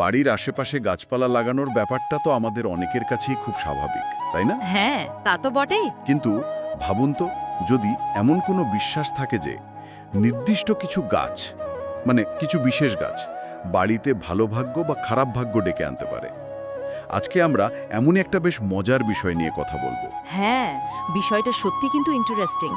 বাড়ির আশেপাশে গাছপালা লাগানোর ব্যাপারটা তো আমাদের অনেকের কাছেই খুব স্বাভাবিক তাই না? হ্যাঁ তা তো বটেই। কিন্তু ভাবুন তো যদি এমন কোনো বিশ্বাস থাকে যে নির্দিষ্ট কিছু গাছ মানে কিছু বিশেষ গাছ বাড়িতে ভালো ভাগ্য বা খারাপ ভাগ্য ডেকে আনতে পারে। আজকে আমরা এমনই একটা বেশ মজার বিষয় নিয়ে কথা বলব। হ্যাঁ বিষয়টা সত্যি কিন্তু ইন্টারেস্টিং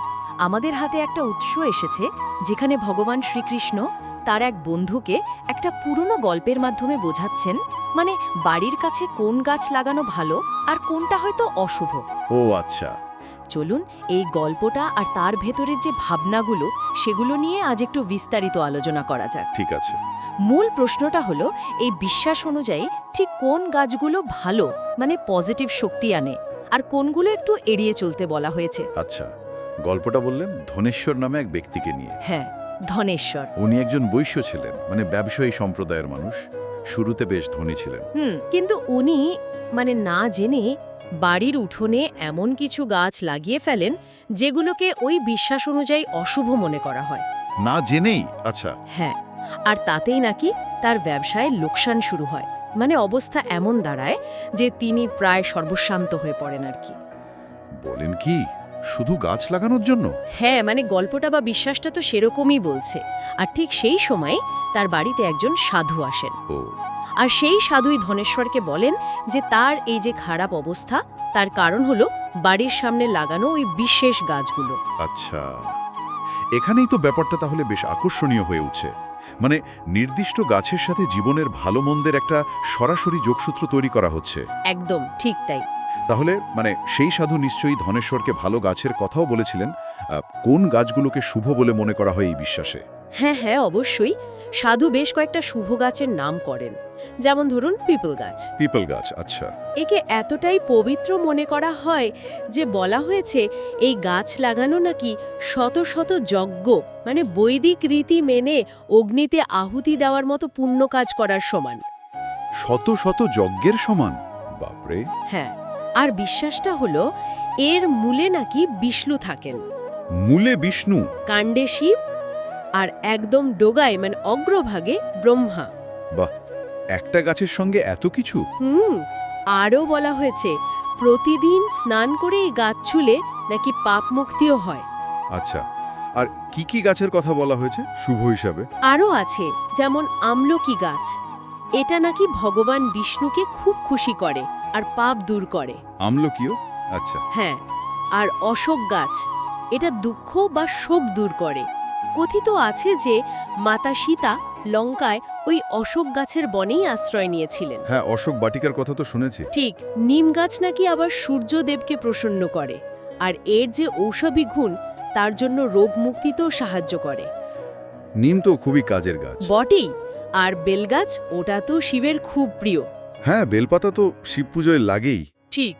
আমাদের হাতে একটা উৎস এসেছে যেখানে ভগবান শ্রীকৃষ্ণ তার এক বন্ধুকে একটা পুরনো গল্পের মাধ্যমে বোঝাচ্ছেন মানে বাড়ির কাছে কোন গাছ লাগানো ভালো আর কোনটা হয়তো অশুভ। ও আচ্ছা। চলুন এই গল্পটা আর তার ভেতরের যে ভাবনাগুলো সেগুলো নিয়ে আজ একটু বিস্তারিত আলোচনা করা যাক। ঠিক আছে। মূল প্রশ্নটা হলো এই বিশ্বাস অনুযায়ী ঠিক কোন গাছগুলো ভালো মানে পজিটিভ শক্তি আনে আর কোনগুলো একটু এড়িয়ে চলতে বলা হয়েছে? আচ্ছা গল্পটা বললেন ধনেশ্বর নামে এক ব্যক্তিকে নিয়ে। হ্যাঁ। ধনেশ্বর। উনি একজন বৈশ্য ছিলেন মানে ব্যবসায়ী সম্প্রদায়ের মানুষ। শুরুতে বেশ ধনী ছিলেন। হুম কিন্তু উনি মানে না জেনে বাড়ির উঠোনে এমন কিছু গাছ লাগিয়ে ফেলেন যেগুলোকে ওই বিশ্বাস অনুযায়ী অশুভ মনে করা হয়। না জেনেই? আচ্ছা। হ্যাঁ আর তাতেই নাকি তার ব্যবসায় লোকসান শুরু হয়। মানে অবস্থা এমন দাঁড়ায় যে তিনি প্রায় সর্বশান্ত হয়ে পড়েন আর কি। বলেন কি? শুধু গাছ লাগানোর জন্য? হ্যাঁ মানে গল্পটা বা বিশ্বাসটা তো সেরকমই বলছে। আর ঠিক সেই সময় তার বাড়িতে একজন সাধু আসেন। ও। আর সেই সাধুই ধনেশ্বরকে বলেন যে তার এই যে খারাপ অবস্থা তার কারণ হলো বাড়ির সামনে লাগানো ওই বিশেষ গাছগুলো। আচ্ছা। এখানেই তো ব্যাপারটা তাহলে বেশ আকর্ষণীয় হয়ে উঠছে। মানে নির্দিষ্ট গাছের সাথে জীবনের ভালো মন্দের একটা সরাসরি যোগসূত্র তৈরি করা হচ্ছে। একদম ঠিক তাই। তাহলে মানে সেই সাধু নিশ্চয়ই ধনেশ্বরকে ভালো গাছের কথাও বলেছিলেন কোন গাছগুলোকে শুভ বলে মনে করা হয় এই বিশ্বাসে? হ্যাঁ হ্যাঁ অবশ্যই। সাধু বেশ কয়েকটা শুভ গাছের নাম করেন। যেমন ধরুন পিপল গাছ। পিপল গাছ আচ্ছা। একে এতটাই পবিত্র মনে করা হয় যে বলা হয়েছে এই গাছ লাগানো নাকি শত শত যজ্ঞ মানে বৈদিক রীতি মেনে অগ্নিতে আহুতি দেওয়ার মতো পুণ্য কাজ করার সমান। শত শত যজ্ঞের সমান? বাপরে! হ্যাঁ। আর বিশ্বাসটা হলো এর মূলে নাকি বিষ্ণু থাকেন। মূলে বিষ্ণু? কাণ্ডে শিব আর একদম ডোগায় মানে অগ্রভাগে ব্রহ্মা। বাহ একটা গাছের সঙ্গে এত কিছু? হুম আরও বলা হয়েছে প্রতিদিন স্নান করে এই গাছ ছুলে নাকি পাপ মুক্তিও হয়। আচ্ছা আর কি কি গাছের কথা বলা হয়েছে শুভ হিসাবে? আরও আছে যেমন আমলকি গাছ। এটা নাকি ভগবান বিষ্ণুকে খুব খুশি করে। আর পাপ দূর করে। আমলকিও? আচ্ছা। হ্যাঁ আর অশোক গাছ এটা দুঃখ বা শোক দূর করে। কথিত আছে যে মাতা সীতা লঙ্কায় ওই অশোক গাছের বনেই আশ্রয় নিয়েছিলেন। হ্যাঁ অশোক বাটিকার কথা তো শুনেছি। ঠিক নিম গাছ নাকি আবার সূর্যদেবকে প্রসন্ন করে আর এর যে ঔষধি গুণ তার জন্য রোগ মুক্তিতেও সাহায্য করে। নিম তো খুবই কাজের গাছ। বটেই আর বেলগাছ ওটা তো শিবের খুব প্রিয়। হ্যাঁ বেলপাতা তো শিব পুজোয় লাগেই। ঠিক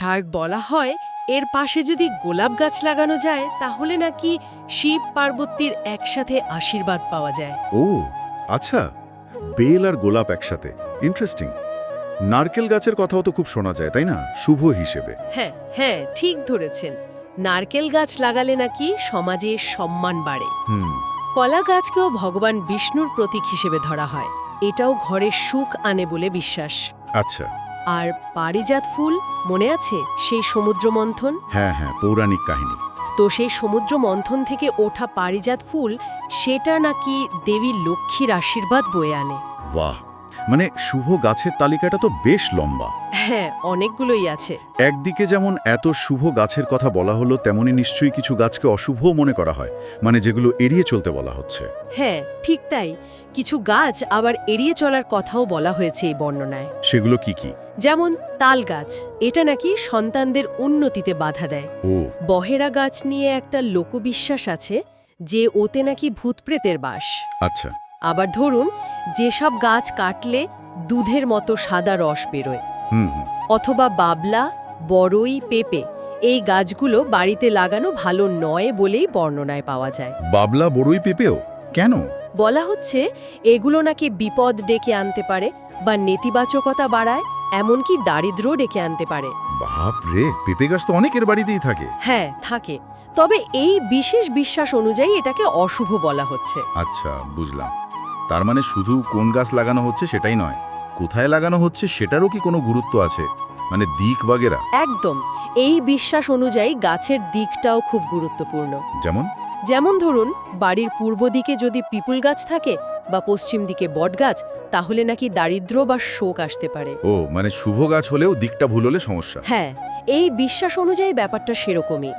আর বলা হয় এর পাশে যদি গোলাপ গাছ লাগানো যায় তাহলে নাকি শিব পার্বতীর একসাথে আশীর্বাদ পাওয়া যায়। ও আচ্ছা বেল আর গোলাপ একসাথে ইন্টারেস্টিং। নারকেল গাছের কথাও তো খুব শোনা যায় তাই না? শুভ হিসেবে। হ্যাঁ হ্যাঁ ঠিক ধরেছেন। নারকেল গাছ লাগালে নাকি সমাজে সম্মান বাড়ে। হুম। কলা গাছকেও ভগবান বিষ্ণুর প্রতীক হিসেবে ধরা হয়। এটাও ঘরে সুখ আনে বলে বিশ্বাস। আচ্ছা। আর পারিজাত ফুল মনে আছে সেই সমুদ্র মন্থন হ্যাঁ হ্যাঁ পৌরাণিক কাহিনী। তো সেই সমুদ্র মন্থন থেকে ওঠা পারিজাত ফুল সেটা নাকি দেবী লক্ষ্মীর আশীর্বাদ বয়ে আনে? বাহ! মানে শুভ গাছের তালিকাটা তো বেশ লম্বা। হ্যাঁ অনেকগুলোই আছে। একদিকে যেমন এত শুভ গাছের কথা বলা হলো তেমনি নিশ্চয়ই কিছু গাছকে অশুভ মনে করা হয় মানে যেগুলো এড়িয়ে চলতে বলা হচ্ছে। হ্যাঁ ঠিক তাই। কিছু গাছ আবার এড়িয়ে চলার কথাও বলা হয়েছে এই বর্ণনায়। সেগুলো কি কি? যেমন তাল গাছ এটা নাকি সন্তানদের উন্নতিতে বাধা দেয়। ও। বহেরা গাছ নিয়ে একটা লোকবিশ্বাস আছে যে ওতে নাকি ভূতপ্রেতের বাস। আচ্ছা। আবার ধরুন যেসব গাছ কাটলে দুধের মতো সাদা রস বেরোয়। অথবা বাবলা বড়ই পেঁপে এই গাছগুলো বাড়িতে লাগানো ভালো নয় বলেই বর্ণনায় পাওয়া যায়। বাবলা বড়ই পেঁপেও? কেন? বলা হচ্ছে এগুলো নাকি বিপদ ডেকে আনতে পারে বা নেতিবাচকতা বাড়ায় এমনকি দারিদ্র্য ডেকে আনতে পারে। বাপ রে পেঁপে গাছ তো অনেকের বাড়িতেই থাকে। হ্যাঁ থাকে। তবে এই বিশেষ বিশ্বাস অনুযায়ী এটাকে অশুভ বলা হচ্ছে। আচ্ছা বুঝলাম। তার মানে শুধু কোন গাছ লাগানো হচ্ছে সেটাই নয়। কোথায় লাগানো হচ্ছে সেটারও কি কোনো গুরুত্ব আছে? মানে দিক বাগেরা। একদম। এই বিশ্বাস অনুযায়ী গাছের দিকটাও খুব গুরুত্বপূর্ণ। যেমন? যেমন ধরুন বাড়ির পূর্ব দিকে যদি পিপুল গাছ থাকে বা পশ্চিম দিকে বট গাছ তাহলে নাকি দারিদ্র্য বা শোক আসতে পারে। ও মানে শুভ গাছ হলেও দিকটা ভুল হলে সমস্যা। হ্যাঁ এই বিশ্বাস অনুযায়ী ব্যাপারটা সেরকমই।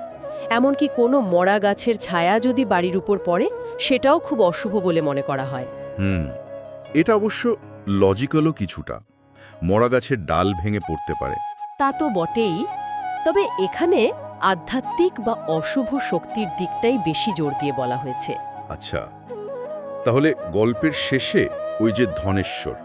এমনকি কোনো মরা গাছের ছায়া যদি বাড়ির উপর পড়ে সেটাও খুব অশুভ বলে মনে করা হয়। হুম। এটা অবশ্য লজিক্যালও কিছুটা। মরা গাছের ডাল ভেঙে পড়তে পারে। তা তো বটেই। তবে এখানে আধ্যাত্মিক বা অশুভ শক্তির দিকটাই বেশি জোর দিয়ে বলা হয়েছে। আচ্ছা। তাহলে গল্পের শেষে ওই যে ধনেশ্বর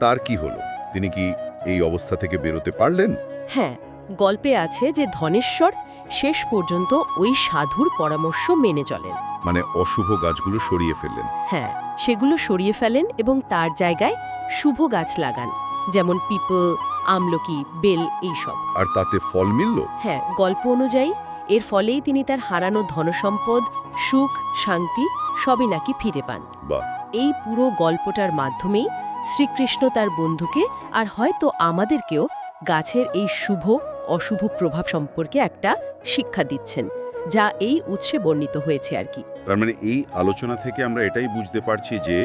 তার কি হলো? তিনি কি এই অবস্থা থেকে বেরোতে পারলেন? হ্যাঁ গল্পে আছে যে ধনেশ্বর শেষ পর্যন্ত ওই সাধুর পরামর্শ মেনে চলেন। মানে অশুভ গাছগুলো সরিয়ে ফেললেন। হ্যাঁ সেগুলো সরিয়ে ফেলেন এবং তার জায়গায় শুভ গাছ লাগান যেমন পিপল আমলকি বেল এইসব। আর তাতে ফল মিলল? হ্যাঁ গল্প অনুযায়ী এর ফলেই তিনি তার হারানো ধনসম্পদ সুখ শান্তি সবই নাকি ফিরে পান। এই পুরো গল্পটার মাধ্যমেই শ্রীকৃষ্ণ তার বন্ধুকে আর হয়তো আমাদেরকেও গাছের এই শুভ অশুভ প্রভাব সম্পর্কে একটা শিক্ষা দিচ্ছেন। যা এই উৎসে বর্ণিত হয়েছে আর কি। তার মানে এই আলোচনা থেকে আমরা এটাই বুঝতে পারছি যে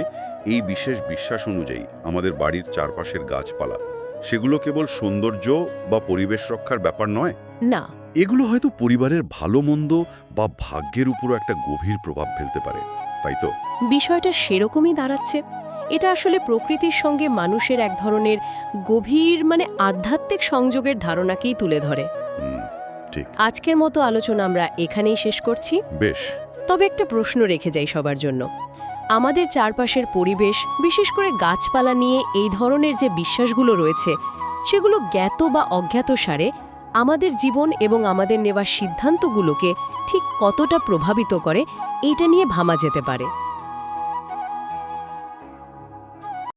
এই বিশেষ বিশ্বাস অনুযায়ী আমাদের বাড়ির চারপাশের গাছপালা সেগুলো কেবল সৌন্দর্য বা পরিবেশ রক্ষার ব্যাপার নয়? না। এগুলো হয়তো পরিবারের ভালো মন্দ বা ভাগ্যের উপরও একটা গভীর প্রভাব ফেলতে পারে তাই তো? বিষয়টা সেরকমই দাঁড়াচ্ছে। এটা আসলে প্রকৃতির সঙ্গে মানুষের এক ধরনের গভীর মানে আধ্যাত্মিক সংযোগের ধারণাকেই তুলে ধরে। হুম, ঠিক। আজকের মতো আলোচনা আমরা এখানেই শেষ করছি। বেশ। তবে একটা প্রশ্ন রেখে যাই সবার জন্য। আমাদের চারপাশের পরিবেশ বিশেষ করে গাছপালা নিয়ে এই ধরনের যে বিশ্বাসগুলো রয়েছে সেগুলো জ্ঞাত বা অজ্ঞাত সারে আমাদের জীবন এবং আমাদের নেওয়া সিদ্ধান্তগুলোকে ঠিক কতটা প্রভাবিত করে এইটা নিয়ে ভাবা যেতে পারে।